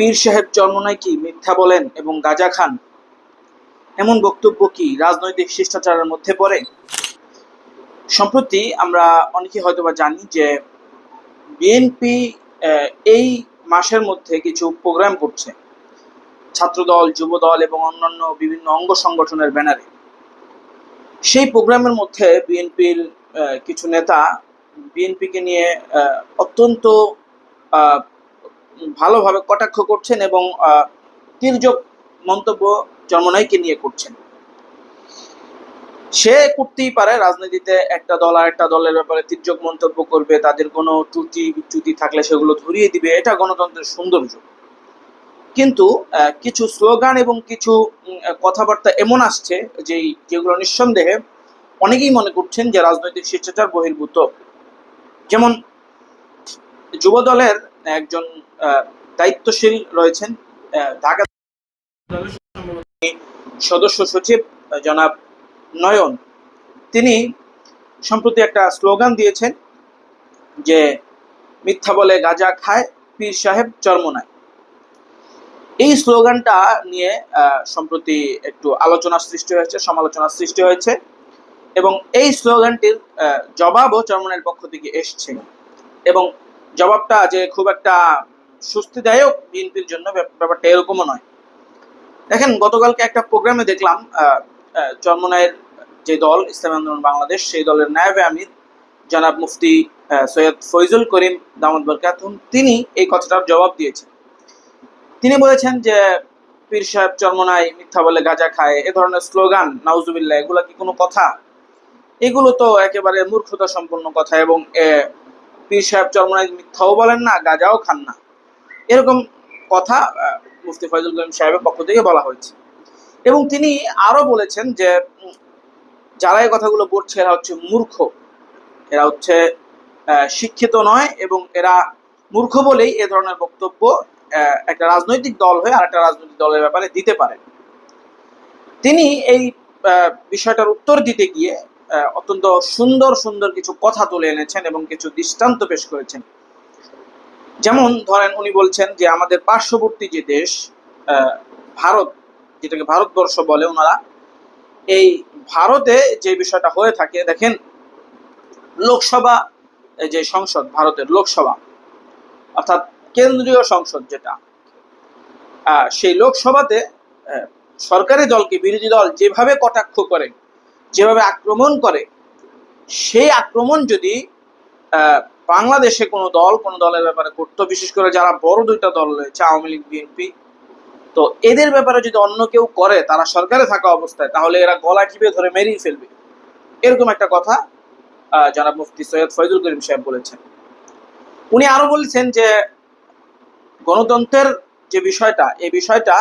পীর সাহেব চরমনাই কি মিথ্যা বলেন এবং গাজা খান? এমন বক্তব্য কি রাজনৈতিক শিষ্টাচারের মধ্যে পড়ে? সম্প্রতি আমরা অনেকে হয়তোবা জানি যে বিএনপি এই মাসের মধ্যে কিছু প্রোগ্রাম করছে। ছাত্রদল, যুবদল এবং অন্যান্য বিভিন্ন অঙ্গ সংগঠনের ব্যানারে। সেই প্রোগ্রামের মধ্যে বিএনপির কিছু নেতা বিএনপিকে নিয়ে অত্যন্ত ভালোভাবে কটাক্ষ করছেন এবং তির্যক মন্তব্য চরমনাইকে নিয়ে করছেন। সে করতেই পারে, রাজনীতিতে একটা দল আর একটা দলের ব্যাপারে তির্যক মন্তব্য করবে, তাদের কোনো ত্রুটি বিচ্যুতি থাকলে সেগুলো ধরিয়ে দিবে, এটা গণতন্ত্রের সৌন্দর্য। কিন্তু কিছু স্লোগান এবং কিছু কথাবার্তা এমন আসছে যে যেগুলো নিঃসন্দেহে অনেকেই মনে করছেন যে রাজনৈতিক শিষ্টাচার বহির্ভূত। যেমন, যুব দলের একজন দায়িত্বশীল রয়েছেন ঢাকা সদস্য সচিব, জনাব নয়ন। তিনি সম্প্রতি একটা স্লোগান দিয়েছেন যে, মিথ্যা বলে গাজা খায় পীর সাহেব চরমনায়। এই স্লোগানটা নিয়ে সম্প্রতি একটু আলোচনার সৃষ্টি হয়েছে, সমালোচনা সৃষ্টি হয়েছে এবং এই স্লোগানটির জবাবও চর্মনের পক্ষ থেকে এসছে এবং জবাবটা যে খুব একটা স্বস্তিদায়ক বিএনপির জন্য ব্যাপারটা এরকমও নয়। দেখেন, গতকালকে একটা প্রোগ্রামে দেখলাম চরমনায়ের যে দল, ইসলামী আন্দোলন বাংলাদেশ, সেই দলের নায়েবে আমির, জনাব মুফতি সৈয়দ ফৈজুল করিম দামদ বরকাতুম তিনি এই কথাটার জবাব দিয়েছেন। তিনি বলেছেন যে, পীর সাহেব চরমনাই মিথ্যা বলে গাঁজা খায়, এ ধরনের স্লোগান, নাউজুবিল্লাহ, এগুলো কি কোনো কথা? এগুলো তো একেবারে মূর্খতা সম্পন্ন কথা এবং পীর সাহেব চরমনাই মিথ্যাও বলেন না, গাঁজাও খান না। এরকম কথা মুফতি ফয়জুল করিম সাহেবের পক্ষ থেকে বলা হয়েছে। এবং তিনি আরও বলেছেন যে যারা এই কথাগুলো বলছে, এরা হচ্ছে মূর্খ। এরা হচ্ছে শিক্ষিত নয় এবং এরা মূর্খ বলেই এ ধরনের বক্তব্য একটা রাজনৈতিক দল হয়ে আর একটা রাজনৈতিক দলের ব্যাপারে দিতে পারে। তিনি এই বিষয়টার উত্তর দিতে গিয়ে অত্যন্ত সুন্দর সুন্দর কিছু কথা তুলে এনেছেন এবং কিছু দৃষ্টান্ত পেশ করেছেন। যেমন ধরেন উনি বলছেন যে, আমাদের পার্শ্ববর্তী যে দেশ ভারত, যেটাকে ভারতবর্ষ বলে ওনারা, এই ভারতে যে বিষয়টা হয়ে থাকে, দেখেন, লোকসভা যে সংসদ, ভারতের লোকসভা, অর্থাৎ কেন্দ্রীয় সংসদ যেটা সেই লোকসভাতে সরকারি দলকে, বিরোধী দল যেভাবে কটাক্ষ করে যেভাবে আক্রমণ করে, সেই আক্রমণ যদি বাংলাদেশে কোনো দল, কোনো দলের ব্যাপারে করতো বিশেষ করে যারা বড় দুইটা দল রয়েছে, আওয়ামী লীগ, বিএনপি, তো এদের ব্যাপারে যদি অন্য কেউ করে, তারা সরকারে থাকা অবস্থায়, তাহলে এরা গলা টিপে ধরে মেরিয়ে ফেলবে। এরকম একটা কথা জনাব মুফতি সৈয়দ ফয়জুল করিম সাহেব বলেছেন। উনি আরও বলেছেন যে, গণতন্ত্রের যে বিষয়টা, এই বিষয়টা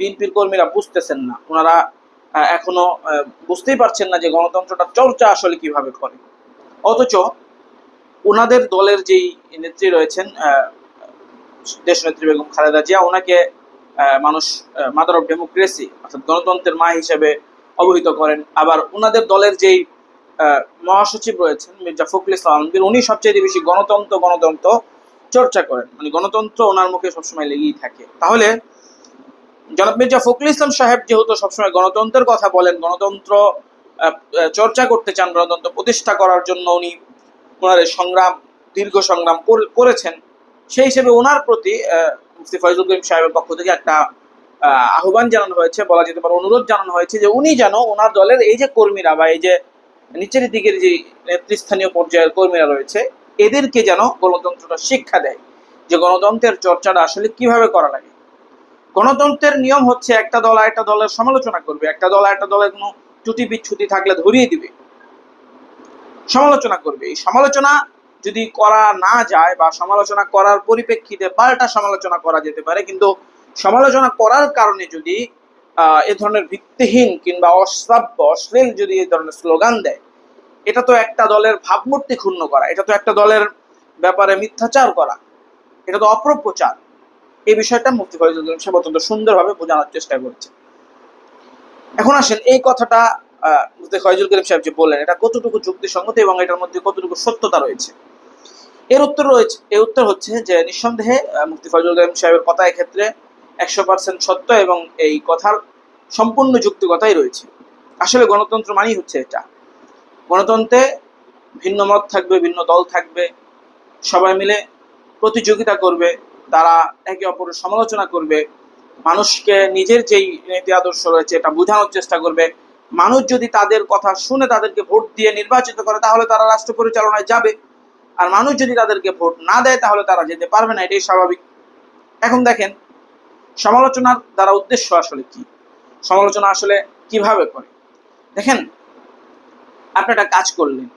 বিএনপির কর্মীরা বুঝতেছেন না। ওনারা এখনও বুঝতেই পারছেন না যে গণতন্ত্রটা চর্চা আসলে কীভাবে করে। অথচ ওনাদের দলের যেই নেত্রী রয়েছেন আহ, দেশনেত্রী বেগম খালেদা জিয়া ওনাকে মানুষ মাদার অফ ডেমোক্রেসি অর্থাৎ গণতন্ত্রের মা হিসেবে অবহিত করেন। আবার ওনাদের দলের যেই মহাসচিব রয়েছেন মির্জা ফখরুল ইসলাম আলমগীর উনি সবচেয়ে বেশি গণতন্ত্র গণতন্ত্র চর্চা করেন। মানে গণতন্ত্র ওনার মুখে সবসময় লেগেই থাকে। তাহলে জনাব মির্জা ফখরুল ইসলাম সাহেব যেহেতু সবসময় গণতন্ত্রের কথা বলেন, গণতন্ত্র চর্চা করতে চান, গণতন্ত্র প্রতিষ্ঠা করার জন্য উনি ওনার সংগ্রাম, দীর্ঘ সংগ্রাম করেছেন সেই হিসেবে ওনার প্রতি মুফতি ফয়জুল করিম সাহেবের পক্ষ থেকে একটা আহ্বান জানানো হয়েছে, বলা যেতে পারে অনুরোধ জানানো হয়েছে যে উনি যেন ওনার দলের এই যে কর্মীরা বা এই যে নিচের দিকের যে নেতৃস্থানীয় পর্যায়ের কর্মীরা রয়েছে, এদেরকে যেন গণতন্ত্রটা শিক্ষা দেয় যে গণতন্ত্রের চর্চাটা আসলে কীভাবে করা লাগে। গণতন্ত্রের নিয়ম হচ্ছে একটা দল একটা দলের সমালোচনা করবে। একটা দল একটা দলের কোনো ত্রুটি বিচ্ছুতি থাকলে ধরিয়ে দিবে। সমালোচনা করবে। এই সমালোচনা যদি করা না যায় বা সমালোচনা করার পরিপ্রেক্ষিতে পাল্টা সমালোচনা করা যেতে পারে, কিন্তু সমালোচনা করার কারণে যদি এ ধরনের ভিত্তিহীন কিংবা অশ্রাব্য, অশ্লীল যদি এই ধরনের স্লোগান দেয়, এটা তো একটা দলের ভাবমূর্তি ক্ষুণ্ণ করা, এটা তো একটা দলের ব্যাপারে মিথ্যাচার করা, এটা তো অপপ্রচার এই বিষয়টা মুফতি করিম সাহেব অত্যন্ত সুন্দরভাবে বোঝানোর চেষ্টা করেছে। এখন আসেন, এই কথাটা মুফতি ফয়জুল করিম সাহেব যে বললেন, এটা কতটুকু যুক্তিসঙ্গত এবং এটার মধ্যে কতটুকু সত্যতা রয়েছে? এর উত্তর রয়েছে, এর উত্তর হচ্ছে যে নিঃসন্দেহে মুফতি ফজল করিম সাহেবের কথা এক্ষেত্রে একশো পার্সেন্ট সত্য এবং এই কথার সম্পূর্ণ যুক্তিকতাই রয়েছে। আসলে গণতন্ত্র মানেই হচ্ছে এটা। গণতন্ত্রে ভিন্ন মত থাকবে, ভিন্ন দল থাকবে, সবাই মিলে প্রতিযোগিতা করবে তারা একে অপরের সমালোচনা করবে। মানুষকে নিজের যেই নীতি আদর্শ রয়েছে এটা বোঝানোর চেষ্টা করবে। মানুষ যদি তাদের কথা শুনে তাদেরকে ভোট দিয়ে নির্বাচিত করে, তাহলে তারা রাষ্ট্র পরিচালনায় যাবে। আর মানুষ যদি তাদেরকে ভোট না দেয়, তাহলে তারা যেতে পারবে না, এটাই স্বাভাবিক। এখন দেখেন, সমালোচনার দ্বারা উদ্দেশ্য আসলে কি? সমালোচনা আসলে কীভাবে করে? দেখেন, আপনি একটা কাজ করলেন।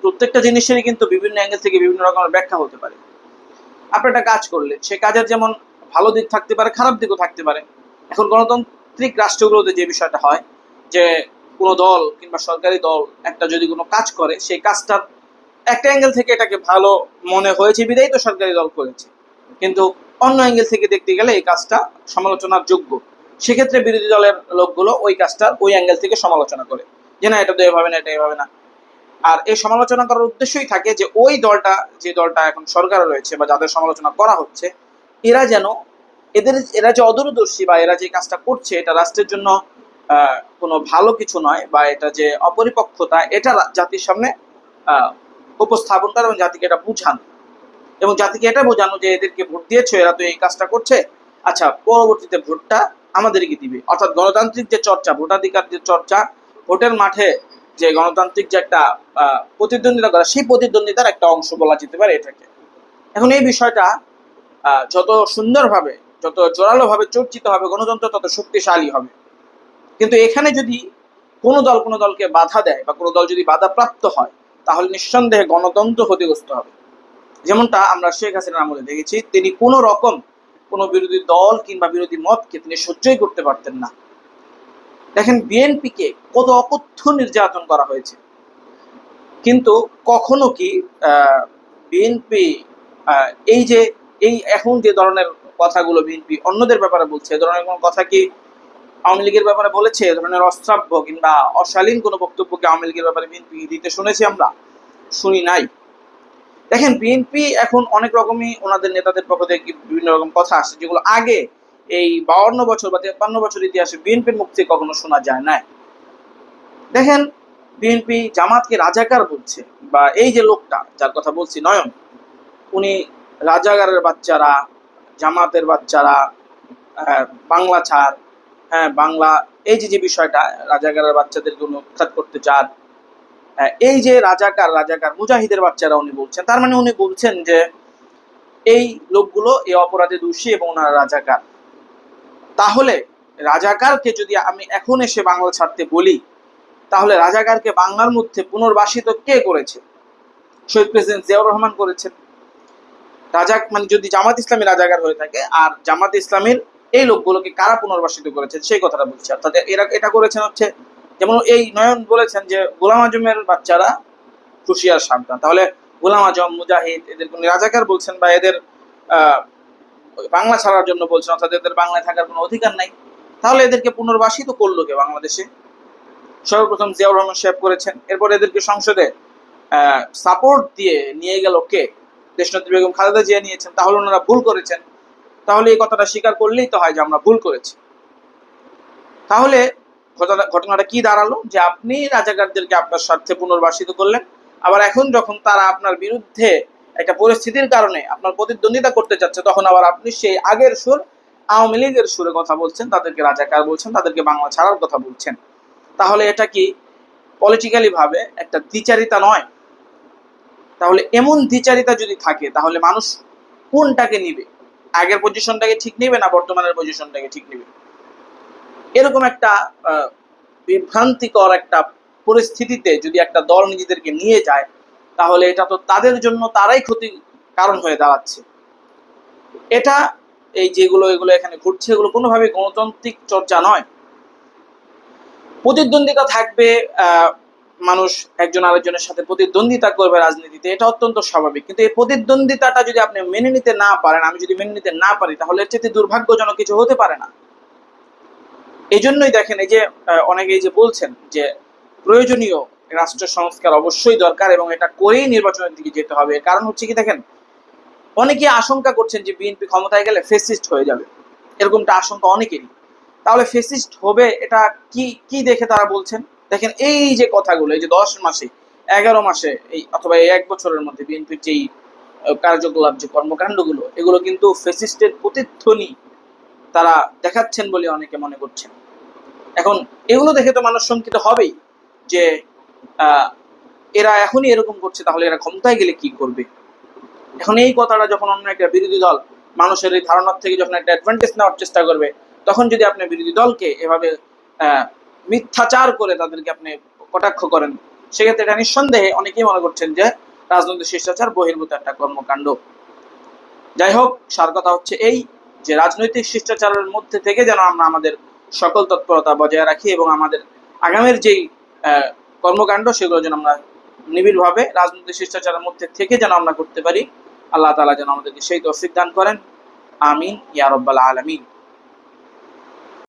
প্রত্যেকটা জিনিসেরই কিন্তু বিভিন্ন অ্যাঙ্গেল থেকে বিভিন্ন রকমের ব্যাখ্যা হতে পারে। আপনি একটা কাজ করলেন, সে কাজের যেমন ভালো দিক থাকতে পারে, খারাপ দিকও থাকতে পারে। এখন গণতান্ত্রিক রাষ্ট্রগুলোতে যে বিষয়টা হয়, যে কোনো দল কিংবা সরকারি দল একটা যদি কোনো কাজ করে, সেই কাজটার একটা অ্যাঙ্গেল থেকে এটাকে ভালো মনে হয়েছে বিদায়ী তো সরকারি দল করেছে। কিন্তু অন্য অ্যাঙ্গেল থেকে দেখতে গেলে এই কাজটা সমালোচনার যোগ্য। সেক্ষেত্রে বিরোধী দলের লোকগুলো ওই কাজটার ওই অ্যাঙ্গেল থেকে সমালোচনা করে, যে না, এটা তো এভাবে না, এটা এভাবে না। আর এই সমালোচনা করার উদ্দেশ্যই থাকে যে ওই দলটা, যে দলটা এখন সরকারে রয়েছে বা যাদের সমালোচনা করা হচ্ছে, এরা যেন এদের, এরা যে অদূরদর্শী বা এরা যে কাজটা করছে, এটা রাষ্ট্রের জন্য কোনো ভালো কিছু নয় বা এটা যে অপরিপক্ষতা এটা জাতির সামনে উপস্থাপন করে এবং জাতিকে এটা বুঝানো। এবং জাতিকে এটা বোঝানো যে এদেরকে ভোট দিয়েছে, এরা তো এই কাজটা করছে আচ্ছা পরবর্তীতে ভোটটা আমাদেরকে দিবে। অর্থাৎ গণতান্ত্রিক যে চর্চা, ভোটাধিকার যে চর্চা, ভোটের মাঠে যে গণতান্ত্রিক যে একটা প্রতিদ্বন্দ্বিতা করা, সেই প্রতিদ্বন্দ্বিতার একটা অংশ বলা যেতে পারে এটাকে। এখন এই বিষয়টা যত সুন্দরভাবে, যত জোরালোভাবে চর্চিত হবে, গণতন্ত্র তত শক্তিশালী হবে। কিন্তু এখানে যদি কোনো দল কোনো দলকে বাধা দেয় বা কোনো দল যদি বাধা প্রাপ্ত হয়, তাহলে নিঃসন্দেহে গণতন্ত্র ক্ষতিগ্রস্ত হবে। যেমনটা আমরা শেখ হাসিনার আমলে দেখেছি, তিনি কোনো রকম কোনো বিরোধী দল কিংবা বিরোধী মতকে তিনি সহ্যই করতে পারতেন না। দেখেন বিএনপিকে কত অকথ্য নির্যাতন করা হয়েছে। কিন্তু কখনো কি বিএনপি এই যে, এই এখন যে ধরনের কথাগুলো বিএনপি অন্যদের ব্যাপারে বলছে ধরনের কোনো কথা কি আওয়ামী লীগের ব্যাপারে বলেছে? এ ধরনের অশ্রাব্য কিংবা অশালীন কোনো বক্তব্যকে আওয়ামী লীগের ব্যাপারে বিএনপি দিতে শুনেছি আমরা? শুনি নাই। দেখেন, বিএনপি এখন অনেক রকমই ওনাদের নেতাদের পক্ষ থেকে বিভিন্ন রকম কথা আসছে, যেগুলো আগে এই বাউন্ন বছর বা তেপান্ন বছর ইতিহাসে বিএনপির মুখ থেকে কখনো শোনা যায় না দেখেন, বিএনপি জামাতকে রাজাকার বলছে, বা এই যে লোকটা, যার কথা বলছি নয়ন, উনি রাজাকারের বাচ্চারা, জামাতের বাচ্চারা বাংলা ছাড় হ্যাঁ বাংলা, এই যে যে বিষয়টা, রাজাকারের বাচ্চাদেরকে উনি উৎখাত করতে চান এই যে রাজাকার রাজাকার মুজাহিদের বাচ্চারা উনি বলছেন, তার মানে উনি বলছেন যে, এই লোকগুলো এই অপরাধে দোষী এবং ওনারা রাজাকার। তাহলে রাজাকারকে যদি আমি এখন এসে বাংলা ছাড়তে বলি, তাহলে রাজাকারকে বাংলার মধ্যে পুনর্বাসিত কে করেছে? শহীদ প্রেসিডেন্ট জিয়াউর রহমান করেছেন। রাজাক মানে যদি জামাত ইসলামী রাজাকার হয়ে থাকে, আর জামাত ইসলামীর এই লোকগুলোকে কারা পুনর্বাসিত করেছেন, সেই কথাটা বলছি। অর্থাৎ এরা এটা করেছেন হচ্ছে, যেমন এই নয়ন বলেছেন যে গোলাম আজমের বাচ্চারা খুশিয়ার সাবধান তাহলে গোলাম আজম, মুজাহিদ, এদের রাজাকার বলছেন বা এদের বাংলা ছাড়ার জন্য বলছেন, অর্থাৎ এদের বাংলায় থাকার কোনো অধিকার নাই। তাহলে এদেরকে পুনর্বাসিত করল কে বাংলাদেশে? সর্বপ্রথম জিয়াউর রহমান সাহেব করেছেন। এরপর এদেরকে সংসদে সাপোর্ট দিয়ে নিয়ে গেল কে? দেশনেত্রী বেগম খালেদা জিয়া নিয়েছেন, তাহলে ওনারা ভুল করেছেন। তাহলে এই কথাটা স্বীকার করলেই তো হয় যে আমরা ভুল করেছি। তাহলে ঘটনাটা কি দাঁড়াল? যে আপনি রাজাকারদেরকে আপনার স্বার্থে পুনর্বাসিত করলেন, আবার এখন যখন তারা আপনার বিরুদ্ধে একটা পরিস্থিতির কারণে আপনার প্রতিদ্বন্দ্বিতা করতে চাচ্ছে, তখন আবার আপনি সেই আগের সুর, আওয়ামী লীগের সুরে কথা বলছেন, তাদেরকে রাজাকার বলছেন, তাদেরকে বাংলা ছাড়ার কথা বলছেন। তাহলে এটা কি পলিটিক্যালি ভাবে একটা দ্বিচারিতা নয়? তাহলে এমন দ্বিচারিতা যদি থাকে, তাহলে মানুষ কোনটাকে নিবে? আগের পজিশনটাকে ঠিক নেবে না বর্তমানের পজিশনটাকে ঠিক নেবে? এরকম একটা বিভ্রান্তিকর একটা পরিস্থিতিতে যদি একটা দল নিজেদেরকে নিয়ে যায় তাহলে এটা তো তাদের জন্য তারাই ক্ষতি কারণ হয়ে দাঁড়াচ্ছে। এটা এই যেগুলো এগুলো এখানে ঘটছে এগুলো কোনোভাবে গণতান্ত্রিক চর্চা নয়। প্রতিদ্বন্দ্বিতা থাকবে মানুষ একজন আরেকজনের সাথে প্রতিদ্বন্দ্বিতা করবে রাজনীতিতে এটা অত্যন্ত স্বাভাবিক। কিন্তু এই প্রতিদ্বন্দ্বিতাটা যদি আপনি মেনে নিতে না পারেন আমি যদি মেনে নিতে না পারি তাহলে এর চেয়ে দুর্ভাগ্যজনক কিছু হতে পারে না। এই জন্যই দেখেন এই যে আহ, অনেকে এই যে বলছেন যে প্রয়োজনীয় রাষ্ট্র সংস্কার অবশ্যই দরকার এবং এটা করেই নির্বাচনের দিকে যেতে হবে। কারণ হচ্ছে কি দেখেন, অনেকে আশঙ্কা করছেন যে বিএনপি ক্ষমতায় গেলে ফেসিস্ট হয়ে যাবে। এরকমটা আশঙ্কা অনেকেরই। তাহলে ফেসিস্ট হবে, এটা কি কি দেখে তারা বলছেন? দেখেন এই যে কথাগুলো, এই যে দশ মাসে, এগারো মাসে, এই অথবা এই এক বছরের মধ্যে বিএনপির যেই কার্যকলাপ, যে কর্মকাণ্ডগুলো, এগুলো কিন্তু ফেসিস্টের প্রতিধ্বনি তারা দেখাচ্ছেন বলে অনেকে মনে করছেন। এখন এগুলো দেখে তো মানুষ শঙ্কিত হবেই যে এরা এখনই এরকম করছে, তাহলে এরা ক্ষমতায় গেলে কি করবে? এখন এই কথাটা যখন অন্য একটা বিরোধী দল মানুষের এই ধারণার থেকে যখন একটা অ্যাডভান্টেজ নেওয়ার চেষ্টা করবে, তখন যদি আপনি বিরোধী দলকে এভাবে মিথ্যাচার করে তাদেরকে আপনি কটাক্ষ করেন, সেক্ষেত্রে এটা নিঃসন্দেহে অনেকেই মনে করছেন যে রাজনৈতিক শিষ্টাচার, বহির্ভূত একটা কর্মকাণ্ড। যাই হোক, সার কথা হচ্ছে এই যে রাজনৈতিক শিষ্টাচারের মধ্যে থেকে যেন আমরা আমাদের সকল তৎপরতা বজায় রাখি এবং আমাদের আগামীর যেই কর্মকাণ্ড, সেগুলো যেন আমরা নিবিড়ভাবে রাজনৈতিক শিষ্টাচারের মধ্যে থেকে যেন আমরা করতে পারি। আল্লাহ তালা যেন আমাদেরকে সেই তৌফিক দান করেন। আমিন। ইয়ারব্বাল আলামিন।